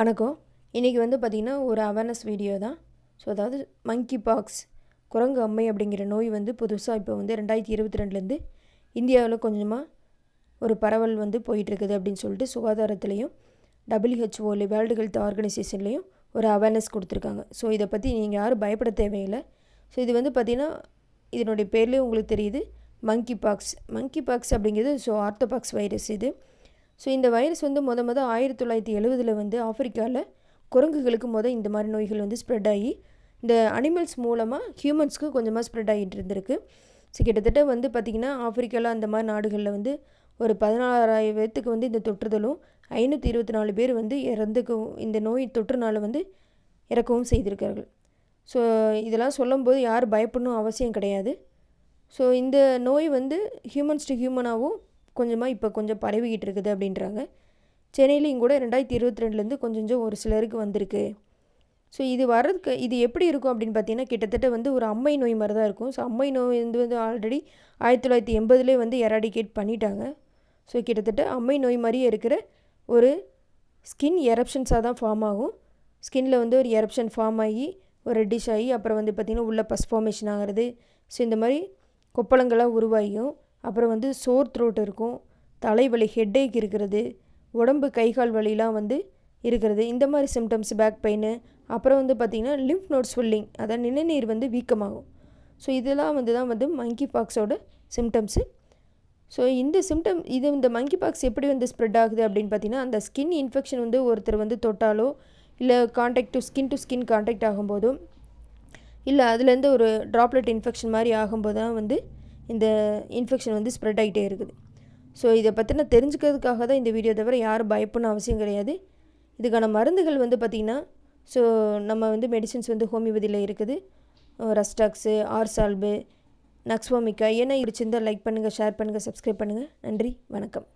வணக்கம். இன்றைக்கி வந்து பார்த்திங்கன்னா ஒரு அவேர்னஸ் வீடியோ தான். ஸோ அதாவது மங்கி பாக்ஸ் குரங்கு அம்மை அப்படிங்கிற நோய் வந்து புதுசாக இப்போ வந்து ரெண்டாயிரத்தி இருபத்தி ரெண்டுலேருந்து இந்தியாவில் கொஞ்சமாக ஒரு பரவல் வந்து போயிட்டுருக்குது அப்படின்னு சொல்லிட்டு சுகாதாரத்துலேயும் டபிள்யூஹெச்ஓல வேர்ல்டு ஹெல்த் ஆர்கனைசேஷன்லேயும் ஒரு அவேர்னஸ் கொடுத்துருக்காங்க. ஸோ இதை பற்றி நீங்கள் யாரும் பயப்பட தேவையில்லை. ஸோ இது வந்து பார்த்திங்கன்னா இதனுடைய பேர்லேயே உங்களுக்கு தெரியுது மங்கி பாக்ஸ் மங்கி பாக்ஸ் அப்படிங்கிறது ஸோ ஆர்த்தோபாக்ஸ் வைரஸ் இது. ஸோ இந்த வைரஸ் வந்து மொத மொதல் ஆயிரத்தி தொள்ளாயிரத்தி எழுபதில் வந்து ஆஃப்ரிக்காவில் குரங்குகளுக்கு மொதல் இந்த மாதிரி நோய்கள் வந்து ஸ்ப்ரெட் ஆகி இந்த அனிமல்ஸ் மூலமாக ஹியூமன்ஸ்க்கு கொஞ்சமாக ஸ்ப்ரெட் ஆகிட்டு இருந்திருக்கு. ஸோ கிட்டத்தட்ட வந்து பார்த்திங்கன்னா ஆஃப்ரிக்காவில் அந்த மாதிரி நாடுகளில் வந்து ஒரு பதினாறாயிரம் பேர்த்துக்கு வந்து இந்த தொற்றுதலும் ஐநூற்றி இருபத்தி நாலு பேர் வந்து இறந்துக்கவும் இந்த நோய் தொற்றுனால வந்து இறக்கவும் செய்திருக்கார்கள் ஸோ இதெல்லாம் சொல்லும்போது யார் பயப்படணும் அவசியம் கிடையாது. ஸோ இந்த நோய் வந்து ஹியூமன்ஸ் டு ஹியூமனாகவும் கொஞ்சமாக இப்போ கொஞ்சம் பரவிக்கிட்டு இருக்குது அப்படின்றாங்க. சென்னையிலையும் கூட ரெண்டாயிரத்தி இருபத்தி ரெண்டுலேருந்து கொஞ்சம் கொஞ்சம் ஒரு சிலருக்கு வந்திருக்கு. ஸோ இது வர்றதுக்கு இது எப்படி இருக்கும் அப்படின்னு பார்த்தீங்கன்னா கிட்டத்தட்ட வந்து ஒரு அம்மை நோய் மாதிரி தான் இருக்கும். ஸோ அம்மை நோய் வந்து வந்து ஆல்ரெடி ஆயிரத்தி தொள்ளாயிரத்தி எண்பதுலேயே வந்து எராடிகேட் பண்ணிட்டாங்க. ஸோ கிட்டத்தட்ட அம்மை நோய் மாதிரியே இருக்கிற ஒரு ஸ்கின் எரப்ஷன்ஸாக தான் ஃபார்ம் ஆகும். ஸ்கின்ல வந்து ஒரு எரப்ஷன் ஃபார்ம் ஆகி ஒரு ரெட்டிஷ் ஆகி அப்புறம் வந்து பார்த்திங்கன்னா உள்ள பஸ் ஃபார்மேஷன் ஆகிறது. ஸோ இந்த மாதிரி கொப்பளங்களாக உருவாகியும். அப்புறம் வந்து சோர் த்ரோட் இருக்கும் தலைவலி ஹெட்டேக் இருக்கிறது உடம்பு கை கால் வலிலாம் வந்து இருக்கிறது. இந்த மாதிரி சிம்டம்ஸ் பேக் பெயின் அப்புறம் வந்து பார்த்திங்கன்னா லிம்ஃப் நோட் ஸ்வெல்லிங் அதாவது நிணநீர் வந்து வீக்கமாகும். ஸோ இதெல்லாம் வந்து தான் வந்து மங்கி பாக்ஸோட சிம்டம்ஸு ஸோ இந்த சிம்டம் இது இந்த மங்கி பாக்ஸ் எப்படி வந்து ஸ்ப்ரெட் ஆகுது அப்படின்னு பார்த்தீங்கன்னா அந்த ஸ்கின் இன்ஃபெக்ஷன் வந்து ஒருத்தர் வந்து தொட்டாலோ இல்லை contact to skin to skin contact ஆகும்போதும் இல்லை அதுலேருந்து ஒரு ட்ராப்லெட் இன்ஃபெக்ஷன் மாதிரி ஆகும்போது தான் வந்து இந்த இன்ஃபெக்ஷன் வந்து ஸ்ப்ரெட் ஆகிட்டே இருக்குது. ஸோ இதை பற்றின தெரிஞ்சுக்கிறதுக்காக தான் இந்த வீடியோ தவிர யாரும் பயப்படணும் அவசியம் கிடையாது. இதுக்கான மருந்துகள் வந்து பார்த்திங்கன்னா ஸோ நம்ம வந்து மெடிசின்ஸ் வந்து ஹோமியோபதியில் இருக்குது. Rhus tox ars alb nux vomica என்ன இருச்சிருந்தால் லைக் பண்ணுங்கள் ஷேர் பண்ணுங்கள் சப்ஸ்கிரைப் பண்ணுங்கள் நன்றி வணக்கம்.